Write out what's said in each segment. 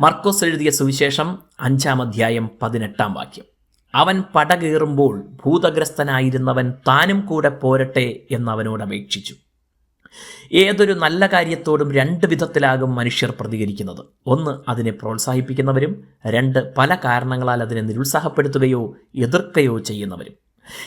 മർക്കോസ് എഴുതിയ സുവിശേഷം അഞ്ചാം അധ്യായം പതിനെട്ടാം വാക്യം. അവൻ പടകേറുമ്പോൾ ഭൂതഗ്രസ്തനായിരുന്നവൻ താനും കൂടെ പോരട്ടെ എന്നവനോട് അപേക്ഷിച്ചു. ഏതൊരു നല്ല കാര്യത്തോടും രണ്ട് വിധത്തിലാകും മനുഷ്യർ പ്രതികരിക്കുന്നത്. ഒന്ന് അതിനെ പ്രോത്സാഹിപ്പിക്കുന്നവരും രണ്ട് പല കാരണങ്ങളാൽ അതിനെ നിരുത്സാഹപ്പെടുത്തുകയോ എതിർക്കുകയോ ചെയ്യുന്നവരും.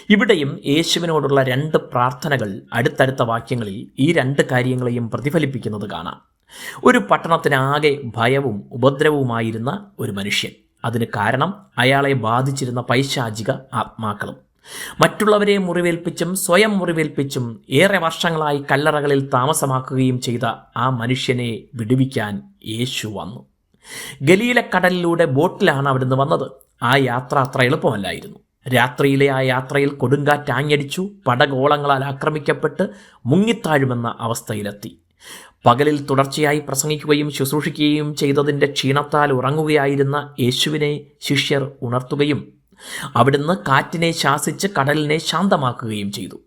ഇവിടെയും യേശുവിനോടുള്ള രണ്ട് പ്രാർത്ഥനകൾ അടുത്തടുത്ത വാക്യങ്ങളിൽ ഈ രണ്ട് കാര്യങ്ങളെയും പ്രതിഫലിപ്പിക്കുന്നത് കാണാം. ഒരു പട്ടണത്തിനാകെ ഭയവും ഉപദ്രവവുമായിരുന്ന ഒരു മനുഷ്യൻ. അതിന് കാരണം അയാളെ ബാധിച്ചിരുന്ന പൈശാചിക ആത്മാക്കളും. മറ്റുള്ളവരെ മുറിവേൽപ്പിച്ചും സ്വയം മുറിവേൽപ്പിച്ചും ഏറെ വർഷങ്ങളായി കല്ലറകളിൽ താമസമാക്കുകയും ചെയ്ത ആ മനുഷ്യനെ വിടുവിക്കാൻ യേശു വന്നു. ഗലീല കടലിലൂടെ ബോട്ടിലാണ് അവിടുന്ന് വന്നത്. ആ യാത്ര അത്ര എളുപ്പമല്ലായിരുന്നു. രാത്രിയിലെ ആ യാത്രയിൽ കൊടുങ്കാറ്റ് ആഞ്ഞടിച്ചു പടകോളങ്ങളാൽ ആക്രമിക്കപ്പെട്ട് മുങ്ങിത്താഴുമെന്ന അവസ്ഥയിലെത്തി. പകലിൽ തുടർച്ചയായി പ്രസംഗിക്കുകയും ശുശ്രൂഷിക്കുകയും ചെയ്തതിന്റെ ക്ഷീണത്താൽ ഉറങ്ങുകയായിരുന്ന യേശുവിനെ ശിഷ്യർ ഉണർത്തുകയും അവിടുന്ന് കാറ്റിനെ ശാസിച്ച് കടലിനെ ശാന്തമാക്കുകയും ചെയ്തു.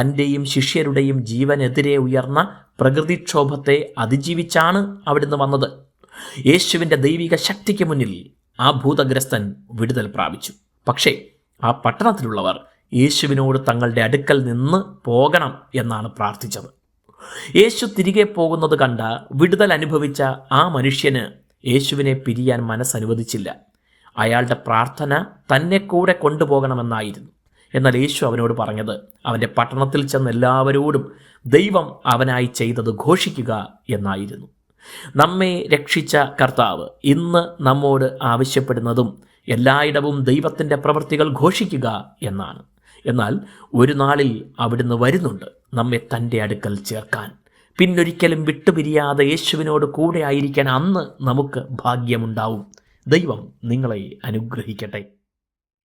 തന്റെയും ശിഷ്യരുടെയും ജീവനെതിരെ ഉയർന്ന പ്രകൃതിക്ഷോഭത്തെ അതിജീവിച്ചാണ് അവിടുന്ന് വന്നത്. യേശുവിന്റെ ദൈവിക ശക്തിക്ക് മുന്നിൽ ആ ഭൂതഗ്രസ്തൻ വിടുതൽ പ്രാപിച്ചു. പക്ഷേ ആ പട്ടണത്തിലുള്ളവർ യേശുവിനോട് തങ്ങളുടെ അടുക്കൽ നിന്ന് പോകണം എന്നാണ് പ്രാർത്ഥിച്ചത്. യേശു തിരികെ പോകുന്നത് കണ്ട വിടുതൽ അനുഭവിച്ച ആ മനുഷ്യന് യേശുവിനെ പിരിയാൻ മനസ്സനുവദിച്ചില്ല. അയാളുടെ പ്രാർത്ഥന തന്നെ കൂടെ കൊണ്ടുപോകണമെന്നായിരുന്നു. എന്നാൽ യേശു അവനോട് പറഞ്ഞത് അവന്റെ പട്ടണത്തിൽ ചെന്ന് എല്ലാവരോടും ദൈവം അവനായി ചെയ്തത് ഘോഷിക്കുക എന്നായിരുന്നു. നമ്മെ രക്ഷിച്ച കർത്താവ് ഇന്ന് നമ്മോട് ആവശ്യപ്പെടുന്നതും എല്ലായിടവും ദൈവത്തിന്റെ പ്രവൃത്തികൾ ഘോഷിക്കുക എന്നാണ്. എന്നാൽ ഒരു നാളിൽ അവിടുന്ന് വരുന്നുണ്ട് നമ്മെ തന്റെ അടുക്കൽ ചേർക്കാൻ. പിന്നൊരിക്കലും വിട്ടുപിരിയാതെ യേശുവിനോട് കൂടെ ആയിരിക്കാൻ അന്ന് നമുക്ക് ഭാഗ്യമുണ്ടാവും. ദൈവം നിങ്ങളെ അനുഗ്രഹിക്കട്ടെ.